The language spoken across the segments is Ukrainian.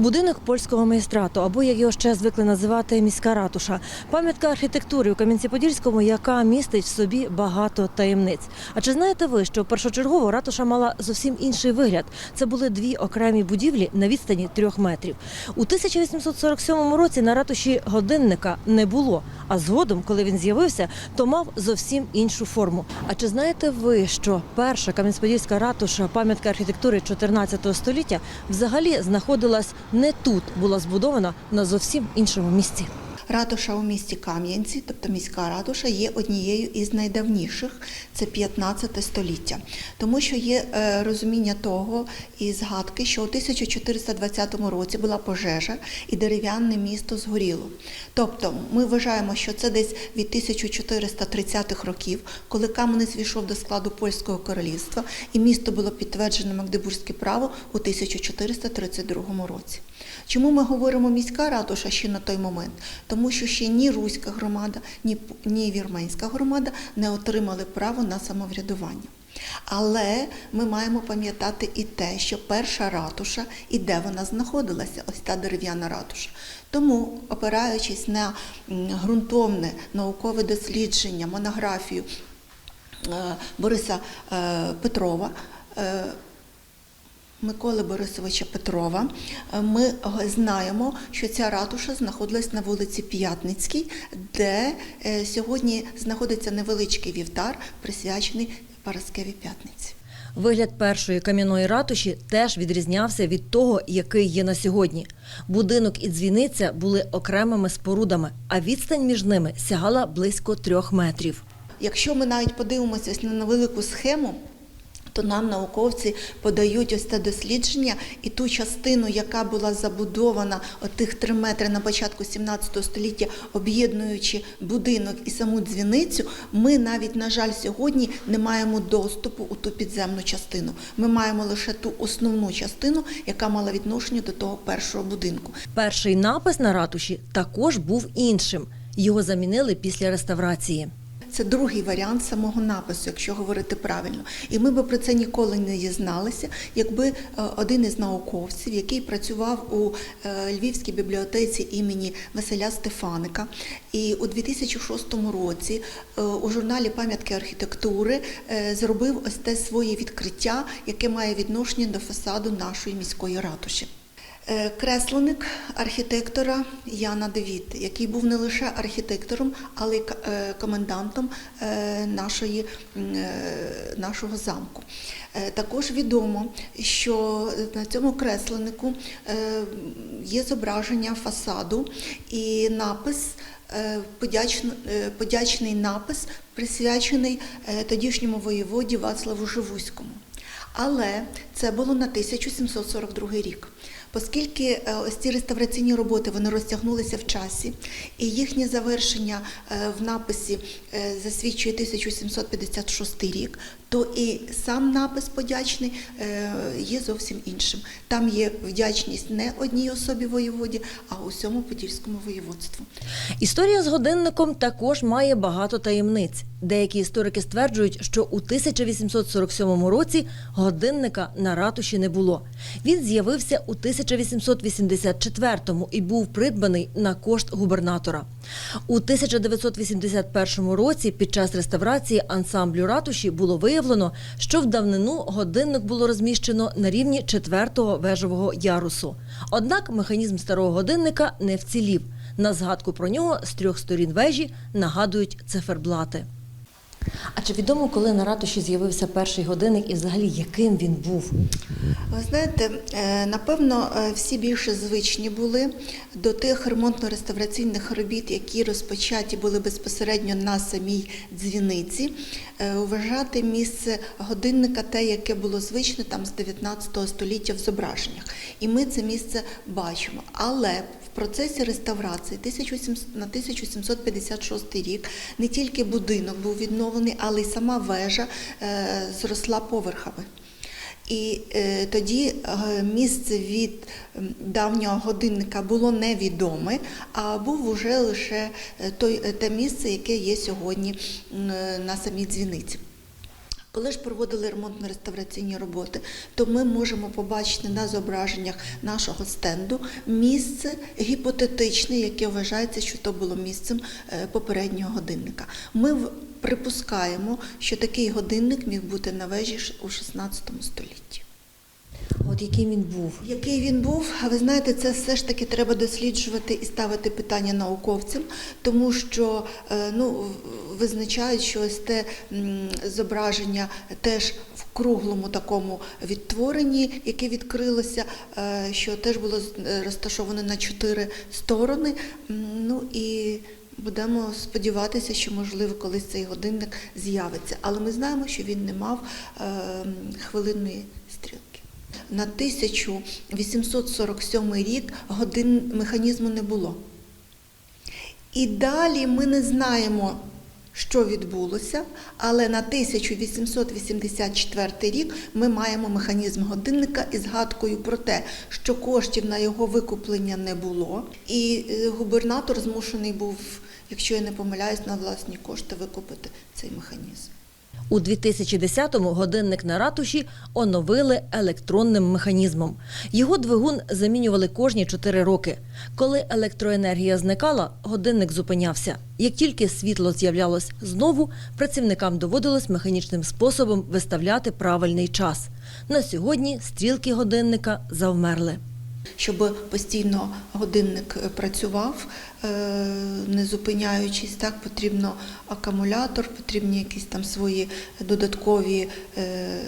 Будинок польського майстрату, або як його ще звикли називати міська ратуша, пам'ятка архітектури у Кам'янці-Подільському, яка містить в собі багато таємниць. А чи знаєте ви, що першочергово ратуша мала зовсім інший вигляд? Це були дві окремі будівлі на відстані трьох метрів. У 1847 році на ратуші годинника не було. А згодом, коли він з'явився, то мав зовсім іншу форму. А чи знаєте ви, що перша Кам'янець-Подільська ратуша, пам'ятка архітектури 14 століття, взагалі знаходилась не тут, була збудована на зовсім іншому місці? Ратуша у місті Кам'янці, тобто міська ратуша, є однією із найдавніших, це 15 століття. Тому що є е, розуміння того і згадки, що у 1420 році була пожежа і дерев'яне місто згоріло. Тобто ми вважаємо, що це десь від 1430-х років, коли Кам'янець війшов до складу польського королівства, і місто було підтверджено Магдебурзьке право у 1432 році. Чому ми говоримо міська ратуша ще на той момент? Тому що ще ні руська громада, ні, ні вірменська громада не отримали право на самоврядування. Але ми маємо пам'ятати і те, що перша ратуша і де вона знаходилася, ось та дерев'яна ратуша. Тому, опираючись на ґрунтовне наукове дослідження, монографію е, Бориса е, Петрова, е, Миколи Борисовича Петрова. Е, Ми знаємо, що ця ратуша знаходилась на вулиці П'ятницькій, де е, сьогодні знаходиться невеличкий вівтар, присвячений Параскевій П'ятниці. Вигляд першої кам'яної ратуші теж відрізнявся від того, який є на сьогодні. Будинок і дзвіниця були окремими спорудами, а відстань між ними сягала близько трьох метрів. Якщо ми навіть подивимося на невелику схему, то нам науковці подають ось це дослідження і ту частину, яка була забудована тих три метри на початку 17 століття, об'єднуючи будинок і саму дзвіницю, ми навіть, на жаль, сьогодні не маємо доступу у ту підземну частину. Ми маємо лише ту основну частину, яка мала відношення до того першого будинку. Перший напис на ратуші також був іншим. Його замінили після реставрації. Це другий варіант самого напису, якщо говорити правильно. І ми би про це ніколи не дізналися, якби е, один із науковців, який працював у е, Львівській бібліотеці імені Василя Стефаника, і у 2006 році е, у журналі Пам'ятки архітектури зробив ось те своє відкриття, яке має відношення до фасаду нашої міської ратуші. Е, Кресленик архітектора Яна Девіт, який був не лише архітектором, але й е, комендантом е, нашої, нашого замку. Також відомо, що на цьому кресленику є зображення фасаду і напис. подячн- Подячний напис присвячений тодішньому воєводі Вацлаву Живуському. Але це було на 1742 рік. Оскільки е, ось ці реставраційні роботи вони розтягнулися в часі, і їхнє завершення е, в написі е, засвідчує 1756 рік, то і сам напис подячний є зовсім іншим. Там є вдячність не одній особі воєводі, а усьому подільському воєводству. Історія з годинником також має багато таємниць. Деякі історики стверджують, що у 1847 році годинника на ратуші не було. Він з'явився у 1884 і був придбаний на кошт губернатора. У 1981 році під час реставрації ансамблю ратуші було виявлено, що в давнину годинник було розміщено на рівні четвертого вежового ярусу. Однак механізм старого годинника не вцілів. На згадку про нього з трьох сторін вежі нагадують циферблати. А чи відомо, коли на ратуші з'явився перший годинник і взагалі яким він був? Ви знаєте, е, напевно, е, всі більше звичні були до тих ремонтно-реставраційних робіт, які розпочаті були безпосередньо на самій дзвіниці, е, вважати місце годинника те, яке було звичне там з 19 століття в зображеннях. І ми це місце бачимо. Але процесі реставрації 1700 на 1756 рік не тільки будинок був відновлений, але й сама вежа е, зросла поверхами. І е, тоді е, місце від давнього годинника було невідоме, а був уже лише е, той, те місце, яке є сьогодні на самій дзвіниці. Коли ж проводили ремонтно-реставраційні роботи, то ми можемо побачити на зображеннях нашого стенду місце гіпотетичне, яке вважається, що то було місцем е, попереднього годинника. Ми припускаємо, що такий годинник міг бути на вежі у 16 столітті. От який він був. Який він був, ви знаєте, це все ж таки треба досліджувати і ставити питання науковцям, тому що е, ну, визначають, що ось те зображення теж в круглому такому відтворенні, яке відкрилося, е, що теж було е, розташоване на чотири сторони. Ну і будемо сподіватися, що можливо колись цей годинник з'явиться. Але ми знаємо, що він не мав хвилинної стрілки. На 1847 рік годин механізму не було. І далі ми не знаємо, що відбулося, але на 1884 рік ми маємо механізм годинника із згадкою про те, що коштів на його викуплення не було, і е, губернатор змушений був, якщо я не помиляюсь, на власні кошти викупити цей механізм. У 2010-му годинник на ратуші оновили електронним механізмом. Його двигун замінювали кожні 4 роки. Коли електроенергія зникала, годинник зупинявся. Як тільки світло з'являлось знову, працівникам доводилось механічним способом виставляти правильний час. На сьогодні стрілки годинника завмерли. Щоб постійно годинник е, працював, е, не зупиняючись, так потрібно акумулятор, потрібні якісь там свої додаткові е,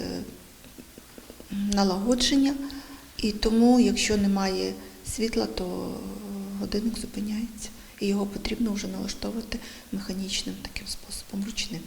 налагодження. І тому, якщо немає світла, то годинник зупиняється. І його потрібно вже налаштовувати механічним таким способом, ручним.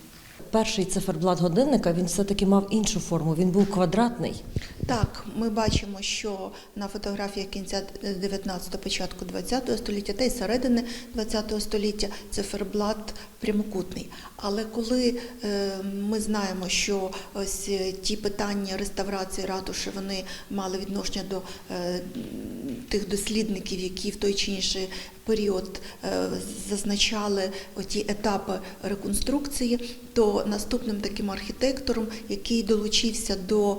Перший циферблат годинника він все-таки мав іншу форму. Він був квадратний. Так, ми бачимо, що на фотографіях кінця 19-го, початку 20-го століття та й середини 20-го століття циферблат прямокутний. Але коли е, ми знаємо, що ось е, ті питання реставрації ратуші вони мали відношення до е, тих дослідників, які в той чи інший період е, зазначали оті етапи реконструкції, то наступним таким архітектором, який долучився до е,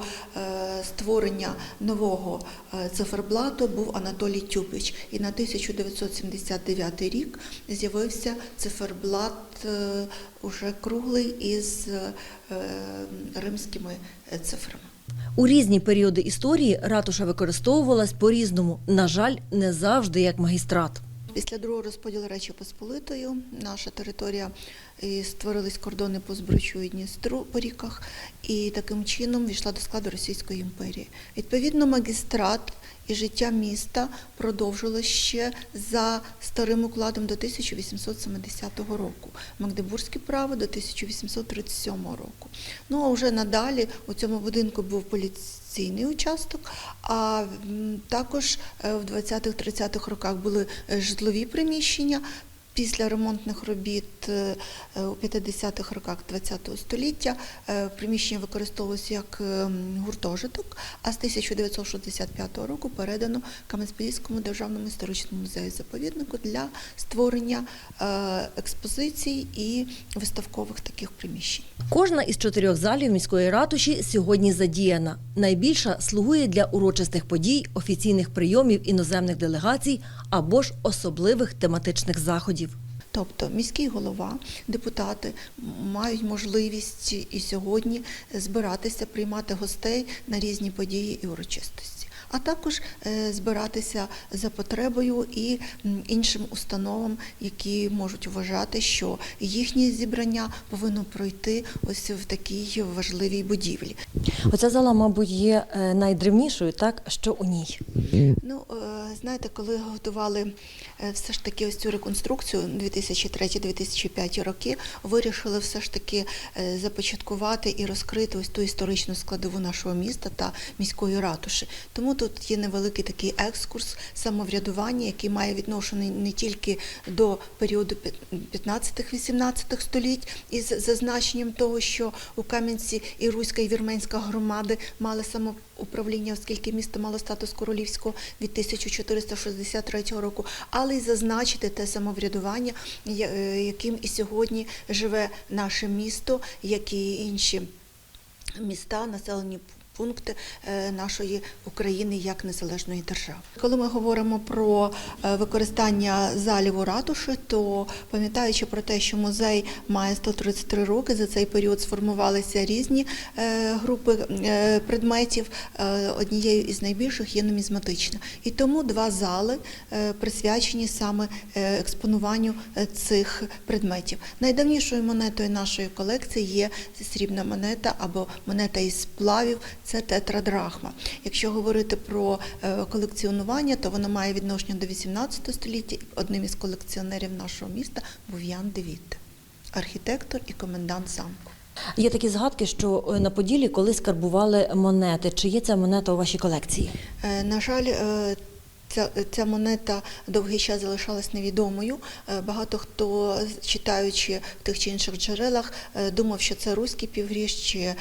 створення нового е, циферблату, був Анатолій Тюпич. І на 1979 рік з'явився циферблат уже круглий із римськими цифрами. У різні періоди історії ратуша використовувалась по-різному. На жаль, не завжди як магістрат. Після другого розподілу Речі Посполитою наша територія і створились кордони по Збручу і Дністру по ріках, і таким чином війшла до складу Російської імперії. Відповідно, магістрат і життя міста продовжилось ще за старим укладом до 1870 року, Магдебурзьке право до 1837 року. Ну а вже надалі у цьому будинку був поліційний участок, а також е, в 20-30-х роках були е, житлові приміщення. Після ремонтних робіт е, е, у 50-х роках ХХ століття е, приміщення використовувалося як ем, гуртожиток, а з 1965 року передано Кам'янець-Подільському державному історичному музею заповіднику для створення експозицій і виставкових таких приміщень. Кожна із чотирьох залів міської ратуші сьогодні задіяна. Найбільша слугує для урочистих подій, офіційних прийомів іноземних делегацій або ж особливих тематичних заходів. Тобто міський голова, депутати мають можливість і сьогодні збиратися, приймати гостей на різні події і урочистості, а також е, збиратися за потребою і іншим установам, які можуть вважати, що їхнє зібрання повинно пройти ось в такій важливій будівлі. Оця зала, мабуть, є е, найдревнішою, так що у ній. Ну, е, знаєте, коли готували все ж таки ось цю реконструкцію 2003-2005 роки, вирішили все ж таки започаткувати і розкрити ось ту історичну складову нашого міста та міської ратуші. Тому тут є невеликий такий екскурс самоврядування, який має відношення не тільки до періоду 15-18 століть із зазначенням того, що у Кам'янці і Руська, і Вірменська громади мали самоуправління, оскільки місто мало статус королівського від 1463 року, але й зазначити те самоврядування, е, яким і сьогодні живе наше місто, як і інші міста, населені пункти е, нашої України як незалежної держави. Коли ми говоримо про е, використання залів у ратуші, то пам'ятаючи про те, що музей має 133 роки, за цей період сформувалися різні е, групи предметів. Однією із найбільших є нумізматична. І тому два зали присвячені саме експонуванню цих предметів. Найдавнішою монетою нашої колекції є срібна монета або монета із сплавів. Це тетрадрахма. Якщо говорити про е, колекціонування, то воно має відношення до 18 століття. Одним із колекціонерів нашого міста був Ян Девіт, архітектор і комендант замку. Є такі згадки, що е, на Поділі колись карбували монети. Чи є ця монета у вашій колекції? Е, На жаль, ця, ця монета довгий час залишалась невідомою. Е, Багато хто, читаючи в тих чи інших джерелах, е, думав, що це руський півгріш, чи е,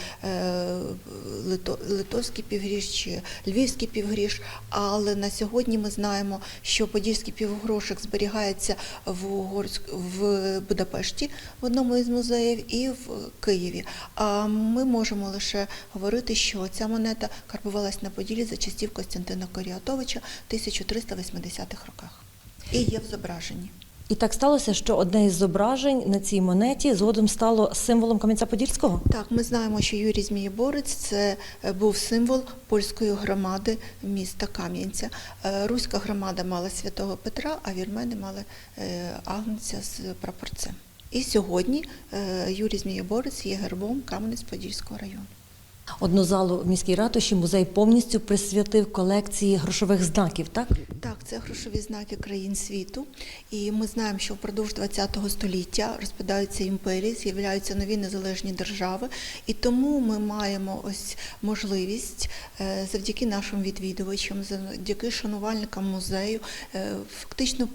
лито- литовський півгріш, чи львівський півгріш. Але на сьогодні ми знаємо, що подільський півгрошик зберігається в, Угорськ- в Будапешті в одному із музеїв і в Києві. А ми можемо лише говорити, що ця монета карбувалась на Поділі за часів Костянтина Коріатовича 1380-х роках. І є в зображенні. І так сталося, що одне із зображень на цій монеті згодом стало символом Кам'янця-Подільського. Так, ми знаємо, що Юрій Змієборець це е, був символ польської громади міста Кам'янця. Е, Руська громада мала святого Петра, а вірмени мали е, агнця з прапорцем. І сьогодні Юрій Змієборець є гербом Кам'янець-Подільського району. Одну залу в міській ратуші музей повністю присвятив колекції грошових знаків. Так Так, це грошові знаки країн світу. І ми знаємо, що впродовж ХХ століття розпадаються імперії, з'являються нові незалежні держави. І тому ми маємо ось можливість е, завдяки нашим відвідувачам, завдяки шанувальникам музею, е, фактично.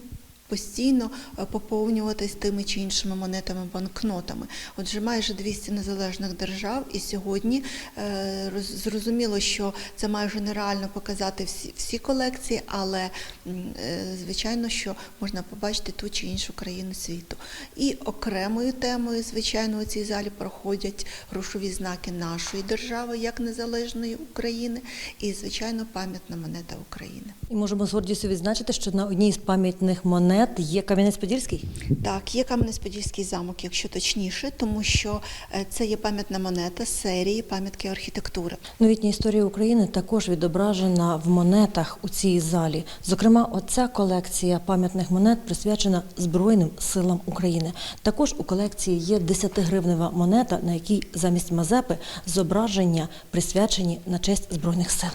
Постійно е, поповнюватись тими чи іншими монетами, банкнотами. Отже, майже 200 незалежних держав, і сьогодні е, роз- зрозуміло, що це майже нереально показати всі, всі колекції, але е, звичайно, що можна побачити ту чи іншу країну світу. І окремою темою, звичайно, у цій залі проходять грошові знаки нашої держави як незалежної України, і звичайно пам'ятна монета України. і можемо з гордістю відзначити, що на одній з пам'ятних монет є Кам'янець-Подільський. Так, є Кам'янець-Подільський замок, якщо точніше, тому що е, це є пам'ятна монета серії пам'ятки архітектури. Новітня історія України також відображена в монетах у цій залі. Зокрема, оця колекція пам'ятних монет присвячена Збройним силам України. Також у колекції є 10-гривнева монета, на якій замість Мазепи зображення присвячені на честь Збройних сил.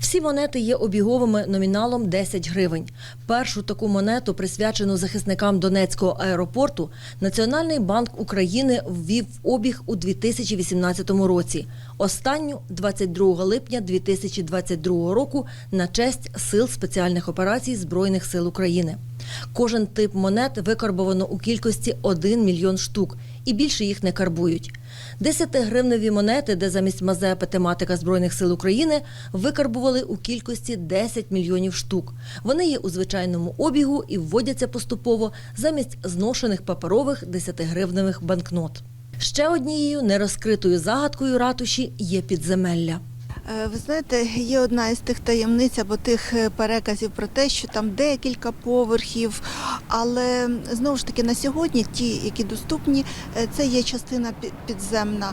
Всі монети є обіговими номіналом 10 гривень. Першу таку монету, присвячену захисникам Донецького аеропорту, Національний банк України ввів в обіг у 2018 році. Останню 22 липня 2022 року на честь сил спеціальних операцій Збройних сил України. Кожен тип монет викарбовано у кількості 1 мільйон штук, і більше їх не карбують. 10-гривневі монети, де замість Мазепи тематика Збройних сил України, викарбували у кількості 10 мільйонів штук. Вони є у звичайному обігу і вводяться поступово замість зношених паперових 10-гривневих банкнот. Ще однією нерозкритою загадкою ратуші є підземелля. Е, Ви знаєте, є одна із тих таємниць або тих е, переказів про те, що там декілька поверхів, але знову ж таки на сьогодні ті, які доступні, е, це є частина пі- підземна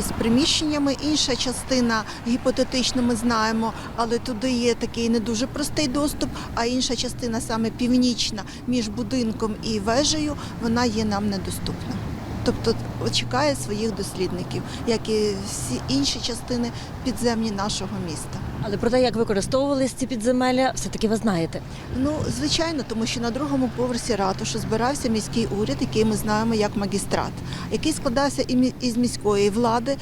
із приміщеннями. Інша частина гіпотетично ми знаємо, але туди є такий не дуже простий доступ. А інша частина, саме північна, між будинком і вежею, вона є нам недоступна. Тобто чекає своїх дослідників, як і всі інші частини підземні нашого міста. Але про те, як використовувались ці підземелля, все-таки ви знаєте. Ну, звичайно, тому що на другому поверсі ратуші збирався міський уряд, який ми знаємо як магістрат, який складався із міської влади,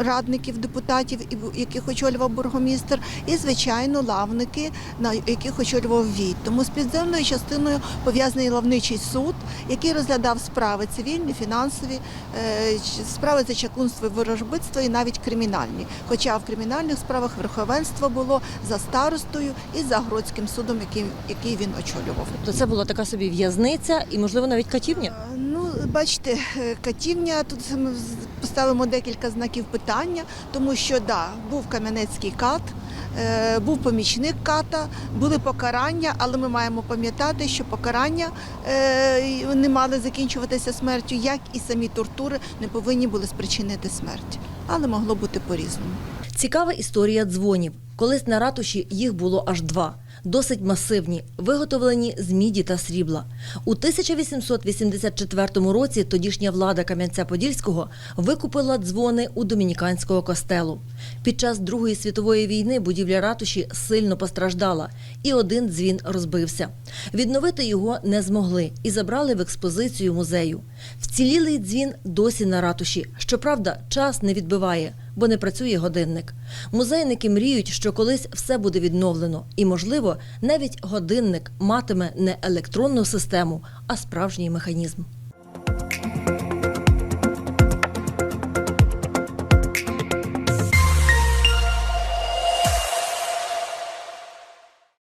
радників, депутатів, яких очолював бургомістр, і звичайно лавники, на яких очолював війт. Тому з підземною частиною пов'язаний лавничий суд, який розглядав справи цивільні, фінансові, е, справи за чаклунство і ворожбитство і навіть кримінальні. Хоча в кримінальних справах верховенство було за старостою і за Гродським судом, який, який він очолював. То це була така собі в'язниця і, можливо, навіть катівня. Е, Ну, бачите, е, катівня, тут ми поставимо декілька знаків питання, тому що да, був Кам'янецький кат, був помічник ката, були покарання, але ми маємо пам'ятати, що покарання е, не мали закінчуватися смертю, як і самі тортури не повинні були спричинити смерть. Але могло бути по-різному. Цікава історія дзвонів. Колись на ратуші їх було аж два. Досить масивні, виготовлені з міді та срібла. У 1884 році тодішня влада Кам'янця-Подільського викупила дзвони у домініканського костелу. Під час Другої світової війни будівля ратуші сильно постраждала, і один дзвін розбився. Відновити його не змогли і забрали в експозицію музею. Вцілілий дзвін досі на ратуші. Щоправда, час не відбиває, бо не працює годинник. Музейники мріють, що колись все буде відновлено, і, можливо, навіть годинник матиме не електронну систему, а справжній механізм.